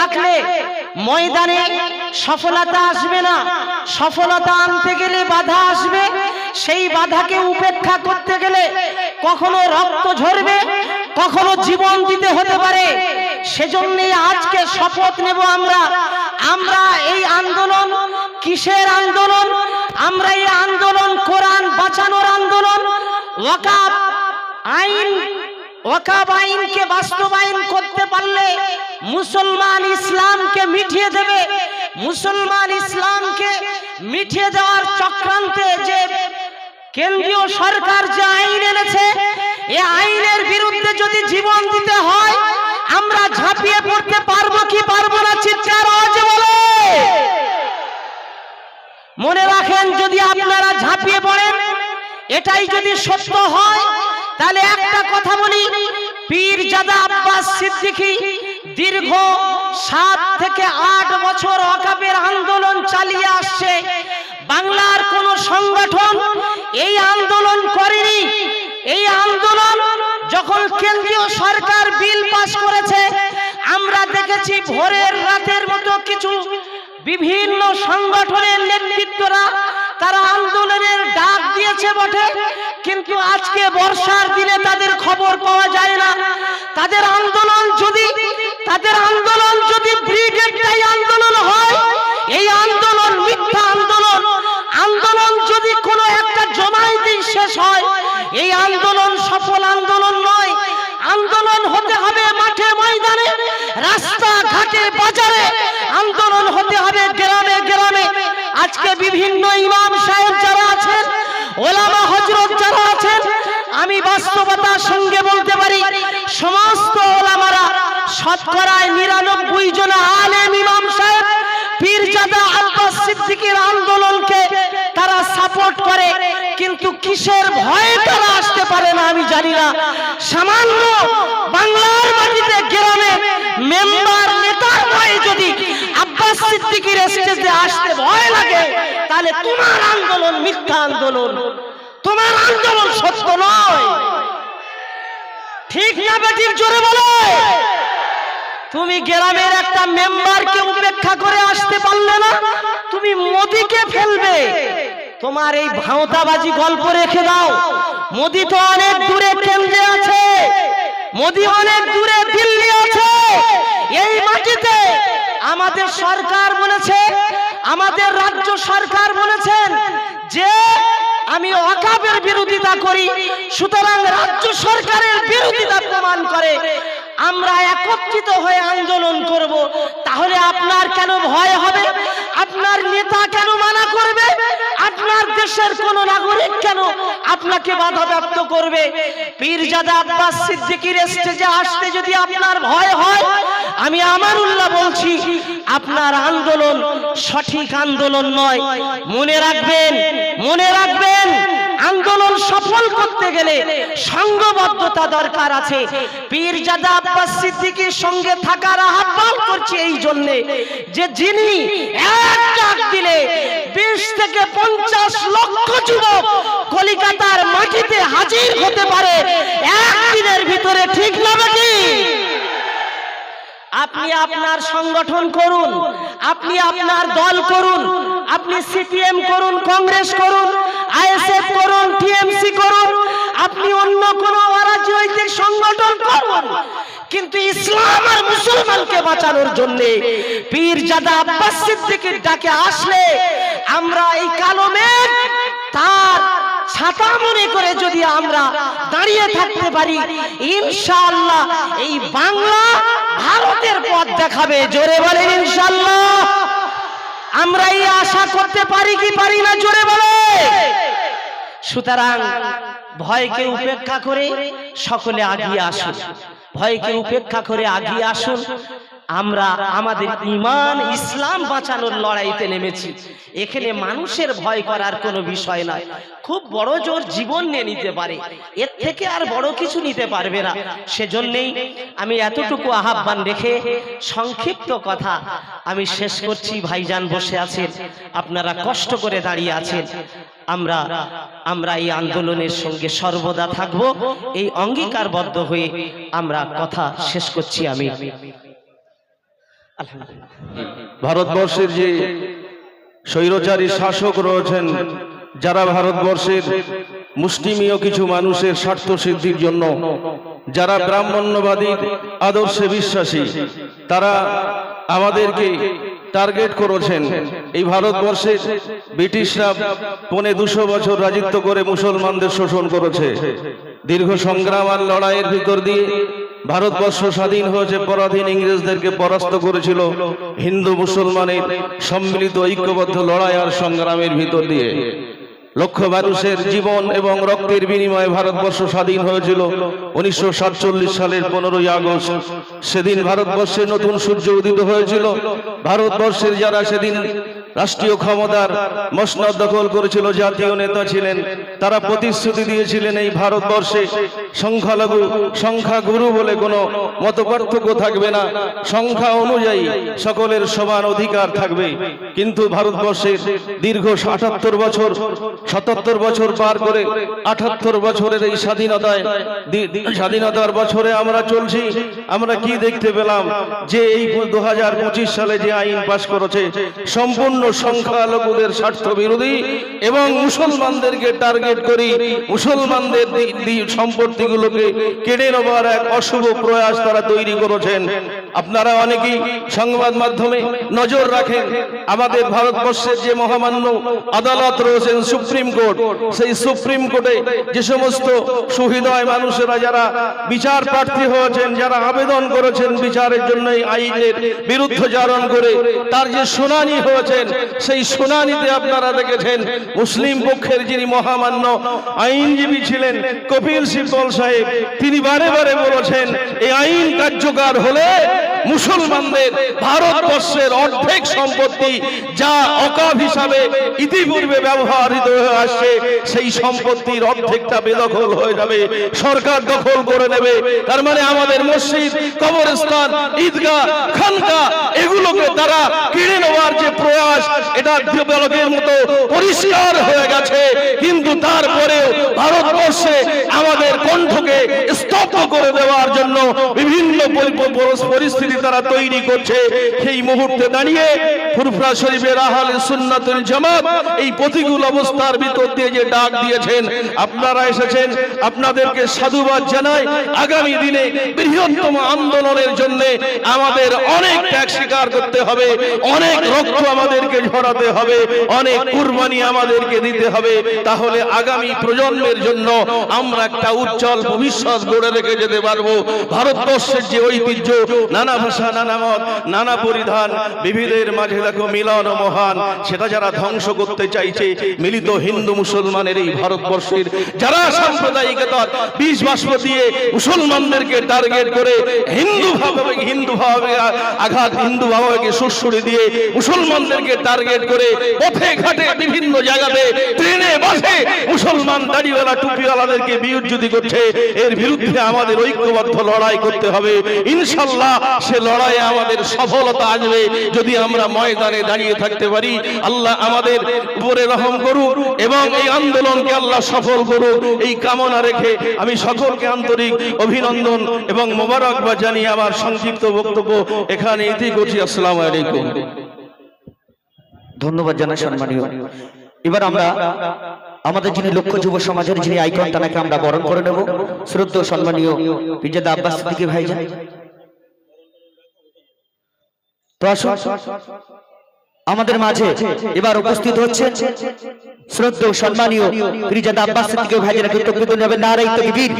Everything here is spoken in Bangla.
ডাকলে ময়দানে সফলতা আসবে না। সফলতা আনতে গেলে বাধা আসবে। সেই বাধাকে উপেক্ষা করতে গেলে কখনো রক্ত ঝরবে, কখনো জীবন দিতে হতে পারে। সেজন্যই আজকে শপথ নেব আমরা। আমরা এই আন্দোলন কিসের আন্দোলন? আমরা এই আন্দোলন কোরআন বাঁচানোর আন্দোলন। আইন ওয়াকাব আইনকে বাস্তবায়ন করতে পারলে মুসলমান ইসলামকে মিটিয়ে দেবে। মুসলমান ইসলামকে মিটিয়ে দেওয়ার চক্রান্তে যে কেন্দ্রীয় সরকার যে আইন এনেছে, এ আইনের বিরুদ্ধে যদি জীবন দিতে হয়, আমরা ঝাঁপিয়ে পড়তে পারব কি পারব না চিৎকার বলে। মনে রাখেন, যদি আপনারা ঝাঁপিয়ে পড়েন, এটাই যদি সত্য হয় তাহলে একটা কথা বলি। পীর জাদা আব্বাস সিদ্দিকী দীর্ঘ সাত থেকে আট বছর অকাপের আন্দোলন চালিয়ে আসছে। বাংলার কোন সংগঠন এই আন্দোলন করেনি। এই আন্দোলন যখন কেন্দ্রীয় সরকার বিল পাশ করেছে, আমরা দেখেছি ভোরের রাতের মতো কিছু বিভিন্ন সংগঠনের নেতৃত্বরা তারা আন্দোলনের ডাক দিয়েছে বটে, কিন্তু আজকে বর্ষার দিনে তাদের খবর পাওয়া যায় না। তাদের আন্দোলন যদি, তাদের আন্দোলন যদি ব্রিগেডটাই আন্দোলন হয়, এই আন্দোলন মিথ্যা আন্দোলন আন্দোলন যদি কোনো একটা জমায়েতেই শেষ হয়, এই আন্দোলন সফল আন্দোলন নয়। আন্দোলন হতে হবে মাঠে ময়দানে রাস্তা ঘাটে বাজারে, আন্দোলন হতে হবে আজকে বিভিন্ন ইমাম সাহেব যারা আছেন, ওলামা হজরত যারা আছেন, আমি বাস্তবতার সঙ্গে বলতে পারি, সমস্ত ওলামারা শতকরায় নিরানব্বই জন আলেম ইমাম সাহেব পীরজাদা আব্বাস সিদ্দিকীর আন্দোলনকে তারা সাপোর্ট করে, কিন্তু কিসের ভয়ে তারা আসতে পারে না আমি জানি না। সামান্য বাংলার মাটিতে গ্রামে মেম্বার নেতার ভয়ে যদি আসতে ভয় লাগে। তাহলে তোমার আন্দোলন মিথ্যা আন্দোলন। তোমার আন্দোলন সত্য নয়। ঠিক না বেটির জোরে বলো। তুমি গ্রামের একটা মেম্বারকে উপেক্ষা করে আসতে পারলে না। তুমি মোদিকে ফেলবে। তোমার এই ভাঁওতাবাজি গল্প রেখে দাও। মোদি তো অনেক দূরে কেন্দ্রে আছে। মোদি অনেক দূরে দিল্লি আছে। এই মাটিতে আমাদের সরকার বলেছে আমাদের রাজ্য সরকার বলেছেন যে আমি অকাপের বিরোধিতা করি সুতরাং রাজ্য সরকারের বিরোধিতা প্রমাণ করে। আমরা একত্রিত হয়ে আন্দোলন করব তাহলে আপনার কেন ভয় হবে? আপনার নেতা কেন মানা করবে? আপনার দেশের কোন নাগরিক কেন আপনাকে বাধাপ্রাপ্ত করবে? পীরজাদা আব্বাস সিদ্দিকীর স্টেজে আসতে যদি আপনার ভয় হয় আমি আমানুল্লাহ বলছি, আপনার আন্দোলন সঠিক আন্দোলন নয়। মনে রাখবেন মনে রাখবেন, আন্দোলন সফল করতে গেলে সংঘবদ্ধতা দরকার আছে। পীরজাদা আব্বাস সিদ্দিকীর সঙ্গে থাকার আহ্বান করছি এই জন্য যে যিনি এক ডাক দিলে বিশ থেকে পঞ্চাশ লক্ষ যুবক কলিকাতার মাটিতে হাজির হতে পারে। একদিনের ভিতরে ঠিক না নাকি আপনি আপনার সংগঠন করুন, আপনি আপনার দল করুন, আপনি সিপিএম করুন, কংগ্রেস করুন, আইএসএফ করুন, টিএমসি করুন, আপনি অন্য কোন অরাজনৈতিক সংগঠন করুন। কিন্তু ইসলাম আর মুসলমানকে বাঁচানোর জন্য পীর জাদা আব্বাস সিদ্দিকীর ডাকে আসলে আমরা এই কালো মেঘ তার ছাতা মনে করে যদি আমরা দাঁড়িয়ে থাকতে পারি, ইনশাআল্লাহ এই বাংলা ভারতের পথ দেখাবে, জোরে বলেন ইনশাআল্লাহ। আমরা এই আশা করতে পারি কি পারি না, জোরে বলে। সুতরাং ভয়কে উপেক্ষা করে সকলে আগিয়ে আসুন। ভয়কে উপেক্ষা করে আগিয়ে আসুন। আমরা আমাদের ইমান ইসলাম বাঁচানোর লড়াইতে নেমেছি। এখানে মানুষের ভয় করার কোনো বিষয় নয়। খুব বড় জোর জীবন নিয়ে নিতে পারে। এর থেকে আর বড় কিছু নিতে পারবে না। সেজন্যেই আমি এতটুকু আহ্বান রেখে সংক্ষিপ্ত কথা আমি শেষ করছি। ভাইজান বসে আছেন। আপনারা কষ্ট করে দাঁড়িয়ে আছেন। আমরা আমরা এই আন্দোলনের সঙ্গে সর্বদা থাকব। এই অঙ্গীকারবদ্ধ হয়ে আমরা কথা শেষ করছি আমি। ভারতবর্ষের যে স্বৈরচারী শাসক রয়েছেন, যারা ভারতবর্ষের মুসলিমীয় কিছু মানুষের স্বার্থ সিদ্ধির জন্য, যারা ব্রাহ্মণ্যবাদীর আদর্শে বিশ্বাসী, তারা আমাদেরকে টার্গেট করেছেন এই ভারতবর্ষে ব্রিটিশরা পনে দুশো বছর রাজত্ব করে মুসলমানদের শোষণ করেছে। দীর্ঘ সংগ্রাম আর লড়াইয়ের ভিতর দিয়ে ভারতবর্ষ স্বাধীন হয়েছে, পরাধীন ইংরেজদেরকে পরাস্ত করেছিল হিন্দু মুসলমানের সম্মিলিত ঐক্যবদ্ধ লড়াই আর সংগ্রামের ভিতর দিয়ে। লক্ষ মানুষের জীবন এবং রক্তের বিনিময়ে ভারতবর্ষ স্বাধীন হয়েছিল উনিশশো সাতচল্লিশ সালের পনেরোই আগস্ট। সেদিন ভারতবর্ষে নতুন সূর্য উদিত হয়েছিল। ভারতবর্ষের যারা সেদিন রাষ্ট্রীয় ক্ষমতার মসনদ দখল করেছিল, জাতীয় নেতা ছিলেন, তারা প্রতিশ্রুতি দিয়েছিলেন এই ভারতবর্ষে সংখ্যালঘু, সংখ্যাগুরু বলে কোনো মত থাকবে না। সংখ্যা অনুযায়ী সকলের সমান অধিকার থাকবে। কিন্তু ভারতবর্ষের দীর্ঘ আটাত্তর বছর, সাতাত্তর বছর পার করে আটাত্তর বছরের এই স্বাধীনতায় স্বাধীনতার বছরে আমরা চলছি। আমরা কি দেখতে পেলাম? যে এই দু হাজার পঁচিশ সালে যে আইন পাশ করেছে, সম্পূর্ণ সংখ্যালঘুদের স্বার্থ বিরোধী এবং মুসলমানদেরকে টার্গেট করি, মুসলমানদের সম্পত্তিগুলোকে কেড়ে নেবার এক অশুভ প্রয়াস তারা তৈরি করেছেন। আপনারা অনেকেই সংবাদ মাধ্যমে নজর রাখেন। আমাদের ভারতবর্ষের যে মহামান্য আদালত রয়েছেন সুপ্রিম কোর্ট, সেই সুপ্রিম কোর্টে যে সমস্ত সুহৃদয় মানুষেরা যারা বিচার প্রার্থী হয়েছেন, যারা আবেদন করেছেন বিচারের জন্য এই আইনের বিরুদ্ধচারণ করে, তার যে শুনানি হয়েছেন, সেই শুনানিতে আপনারা দেখেছেন মুসলিম পক্ষের যিনি মহামান্য আইনজীবী ছিলেন কপিল সিব্বল সাহেব, তিনি বারে বারে বলেছেন, এই আইন কার্যকর হলে মুসলমানদের ভারতবর্ষের অর্ধেক সম্পত্তি যা অকাভ হিসাবে ইতিপূর্বে ব্যবহৃত হয়ে আসছে, সেই সম্পত্তির অর্ধেকটা বেদখল হয়ে যাবে। সরকার দখল করে নেবে। তার মানে আমাদের মসজিদ, কবরস্থান, ঈদগাহ খানকা এগুলোকে তারা কিনে নেওয়ার যে প্রয়াস, এটা দিবালকের মতো পরিষ্কার হয়ে গেছে। কিন্তু তারপরেও ভারতবর্ষে আমাদের কণ্ঠকে স্তব্ধ করে দেওয়ার জন্য বিভিন্ন পরি- পরি- পরিস্থিতি তারা তৈরি করছে। সেই মুহূর্তে দাঁড়িয়ে ফুরফুরা শরীফের সুন্নাতুল জামাত এই প্রতিকূল অবস্থার ভিতর দিয়ে যে ডাক দিয়েছেন, আপনারা এসেছেন, আপনাদেরকে সাধুবাদ জানাই। আগামী দিনে বৃহত্তম আন্দোলনের জন্য আমাদের অনেক ত্যাগ স্বীকার করতে হবে, অনেক রক্ত আমাদেরকে ঝরাতে হবে, অনেক কুরবানি আমাদেরকে দিতে হবে। তাহলে আগামী প্রজন্মের জন্য আমরা একটা উজ্জ্বল ভবিষ্যৎ গড়ে রেখে যেতে পারব। ভারতবর্ষের যে ঐতিহ্য, নানা ভাষা, নানা মত, নানা পরিধান, বিবিধের মাঝে দেখো মিলন মহান, সেটা যারা ধ্বংস করতে চাইছে, মিলিত হিন্দু মুসলমানের এই ভারতবর্ষের যারা সাম্প্রদায়িকতার বিষ বাষ্প দিয়ে মুসলমানদেরকে টার্গেট করে হিন্দু ভাবে হিন্দু ভাবে আঘাত, হিন্দু ভাবাকে সুরসুরি দিয়ে মুসলমানদেরকে টার্গেট করে পথে ঘাটে বিভিন্ন জায়গাতে, ট্রেনে, বাসে মুসলমান দাড়িওয়ালা, টুপিওয়ালাদেরকে বিউজ্জুতি করছে, এর বিরুদ্ধে আমাদের ঐক্যবদ্ধ লড়াই করতে হবে। ইনশাল্লাহ সে লড়াইয়ে আমাদের সফলতা আসবে। যদি আমরা ময়দানে দাঁড়িয়ে থাকতে পারি, আল্লাহ আমাদের উপরে রহম করুক এবং এই আন্দোলনকে আল্লাহ সফল করুক। এই কামনা রেখে আমি সকলকে আন্তরিক অভিনন্দন এবং মোবারকবাদ জানিয়ে আমার সংক্ষিপ্ত বক্তব্য এখানে ইতি করছি। আসসালামু আলাইকুম। ধন্যবাদ জানাই সম্মানীয়। এবার আমরা আমাদের যিনি লক্ষ্য যুব সমাজের যিনি আইকন তাকে আমরা বরণ করে নেব, শ্রদ্ধ সম্মানীয় পিজাদা আব্বাস সিদ্দিকী ভাইজান। তো আসুন, আমাদের মাঝে এবার উপস্থিত হচ্ছে শ্রদ্ধ সম্মানীয় পিজাদা আব্বাস সিদ্দিকী ভাইজান কৃতজ্ঞতা নেবেন নারাই তকবীর।